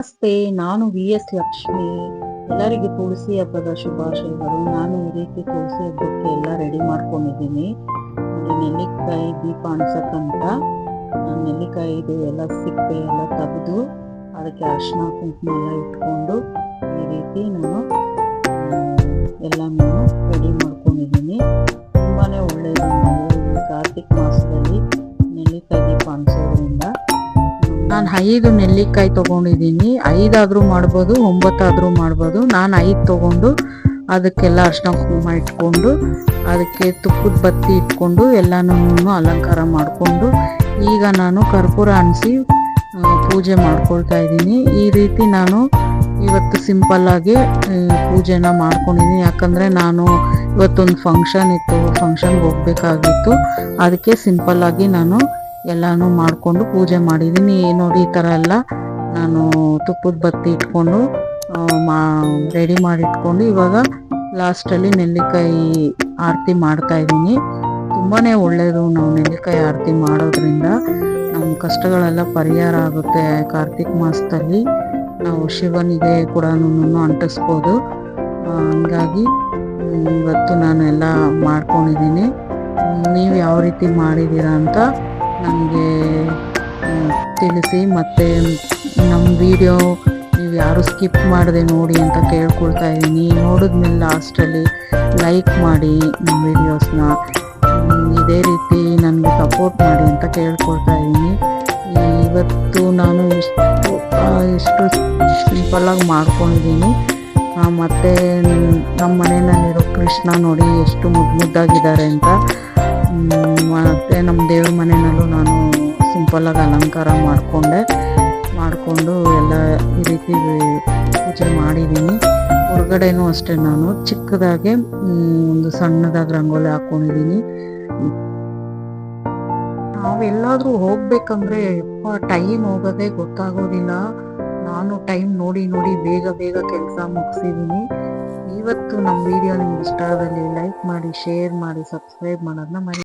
ನಮಸ್ತೆ, ನಾನು V S Lakshmi. ಎಲ್ಲರಿಗೆ ತುಳಸಿ ಹಬ್ಬದ ಶುಭಾಶಯಗಳು. ನಾನು ಈ ರೀತಿ ತುಳಸಿ ಹಬ್ಬಕ್ಕೆ ಎಲ್ಲ ರೆಡಿ ಮಾಡ್ಕೊಂಡಿದ್ದೀನಿ. ನೋಡಿ ನೆಲ್ಲಿಕಾಯಿ ದೀಪ ಅನ್ಸಕ್ಕಂತ. ನಾನು ನೆಲ್ಲಿಕಾಯಿದು ಎಲ್ಲ ಸಿಪ್ಪೆ ಎಲ್ಲ ತೆಗೆದು, ಅದಕ್ಕೆ ಅರಿಶಿನ ಕುಂಕುಮ ಎಲ್ಲ ಇಟ್ಕೊಂಡು ಈ ರೀತಿ ನಾನು ನಾನು ಐದು ನೆಲ್ಲಿಕಾಯಿ ತಗೊಂಡಿದ್ದೀನಿ. ಐದಾದರೂ ಮಾಡ್ಬೋದು, ಒಂಬತ್ತಾದರೂ ಮಾಡ್ಬೋದು. ನಾನು ಐದು ತೊಗೊಂಡು ಅದಕ್ಕೆಲ್ಲ ಅರ್ಶಿನ ಕುಂಕುಮ ಇಟ್ಕೊಂಡು, ಅದಕ್ಕೆ ತುಪ್ಪದ ಬತ್ತಿ ಇಟ್ಕೊಂಡು ಎಲ್ಲನೂ ಅಲಂಕಾರ ಮಾಡಿಕೊಂಡು ಈಗ ನಾನು ಕರ್ಪೂರ ಅನಿಸಿ ಪೂಜೆ ಮಾಡ್ಕೊಳ್ತಾ ಇದ್ದೀನಿ. ಈ ರೀತಿ ನಾನು ಇವತ್ತು ಸಿಂಪಲ್ಲಾಗಿ ಪೂಜೆನ ಮಾಡ್ಕೊಂಡಿದ್ದೀನಿ. ಯಾಕಂದರೆ ನಾನು ಇವತ್ತೊಂದು ಫಂಕ್ಷನ್ ಇತ್ತು ಫಂಕ್ಷನ್ಗೆ ಹೋಗಬೇಕಾಗಿತ್ತು. ಅದಕ್ಕೆ ಸಿಂಪಲ್ಲಾಗಿ ನಾನು ಎಲ್ಲಾನು ಮಾಡಿಕೊಂಡು ಪೂಜೆ ಮಾಡಿದ್ದೀನಿ ನೋಡಿ ಈ ಥರ ಎಲ್ಲ ನಾನು ತುಪ್ಪದ ಬತ್ತಿ ಇಟ್ಕೊಂಡು ಮಾ, ರೆಡಿ ಮಾಡಿ ಇಟ್ಕೊಂಡು ಇವಾಗ ಲಾಸ್ಟಲ್ಲಿ ನೆಲ್ಲಿಕಾಯಿ ಆರತಿ ಮಾಡ್ತಾ ಇದ್ದೀನಿ. ತುಂಬಾ ಒಳ್ಳೆಯದು ನಾವು ನೆಲ್ಲಿಕಾಯಿ ಆರತಿ ಮಾಡೋದ್ರಿಂದ. ನಮ್ಮ ಕಷ್ಟಗಳೆಲ್ಲ ಪರಿಹಾರ ಆಗುತ್ತೆ ಕಾರ್ತಿಕ್ ಮಾಸದಲ್ಲಿ. ನಾವು ಶಿವನಿಗೆ ಕೂಡ ಅಂಟಿಸ್ಬೋದು. ಹಂಗಾಗಿ ಇವತ್ತು ನಾನು ಎಲ್ಲ ಮಾಡ್ಕೊಂಡಿದ್ದೀನಿ ನೀವು ಯಾವ ರೀತಿ ಮಾಡಿದ್ದೀರಾ ಅಂತ ನನಗೆ ತಿಳಿಸಿ ಮತ್ತು ನಮ್ಮ ವಿಡಿಯೋ ನೀವು ಯಾರು ಸ್ಕಿಪ್ ಮಾಡದೆ ನೋಡಿ ಅಂತ ಕೇಳ್ಕೊಳ್ತಾ ಇದ್ದೀನಿ. ನೋಡಿದ್ಮೇಲೆ ಲಾಸ್ಟಲ್ಲಿ ಲೈಕ್ ಮಾಡಿ ನಮ್ಮ ವೀಡಿಯೋಸ್ನ ಇದೇ ರೀತಿ ನನಗೆ ಸಪೋರ್ಟ್ ಮಾಡಿ ಅಂತ ಕೇಳ್ಕೊಳ್ತಾ ಇದ್ದೀನಿ. ಇವತ್ತು ನಾನು ಇಷ್ಟು ಇಷ್ಟು ಸಿಂಪಲ್ಲಾಗಿ ಮಾಡ್ಕೊಂಡಿದ್ದೀನಿ. ಮತ್ತು ನಮ್ಮ ಮನೆಯಲ್ಲಿರೋ ಕೃಷ್ಣ ನೋಡಿ ಎಷ್ಟು ಮುದ್ದು ಮುದ್ದಾಗಿದ್ದಾರೆ ಅಂತ. ಮತ್ತು ನಮ್ಮ ದೇವ್ರ ಮನೆಯಲ್ಲೂ ನಾನು ಸಿಂಪಲ್ಲಾಗಿ ಅಲಂಕಾರ ಮಾಡಿಕೊಂಡೆ. ಮಾಡಿಕೊಂಡು ಎಲ್ಲ ಈ ರೀತಿ ಪೂಜೆ ಮಾಡಿದ್ದೀನಿ. ಹೊರಗಡೆನೂ ಅಷ್ಟೇ ನಾನು. ಚಿಕ್ಕದಾಗೆ ಒಂದು ಸಣ್ಣದಾಗಿ ರಂಗೋಲಿ ಹಾಕ್ಕೊಂಡಿದ್ದೀನಿ ನಾವೆಲ್ಲಾದರೂ ಹೋಗ್ಬೇಕಂದ್ರೆ ಟೈಮ್ ಹೋಗೋದೇ ಗೊತ್ತಾಗೋದಿಲ್ಲ. ನಾನು ಟೈಮ್ ನೋಡಿ ನೋಡಿ ಬೇಗ ಬೇಗ ಕೆಲಸ ಮುಗಿಸಿದ್ದೀನಿ. ಇವತ್ತು ನಮ್ಮ ವಿಡಿಯೋ ನಿಮ್ಗೆ ಇಷ್ಟ ಆದಲ್ಲಿ ಲೈಕ್ ಮಾಡಿ ಶೇರ್ ಮಾಡಿ ಸಬ್ಸ್ಕ್ರೈಬ್ ಮಾಡೋದನ್ನ ಮಾಡಿ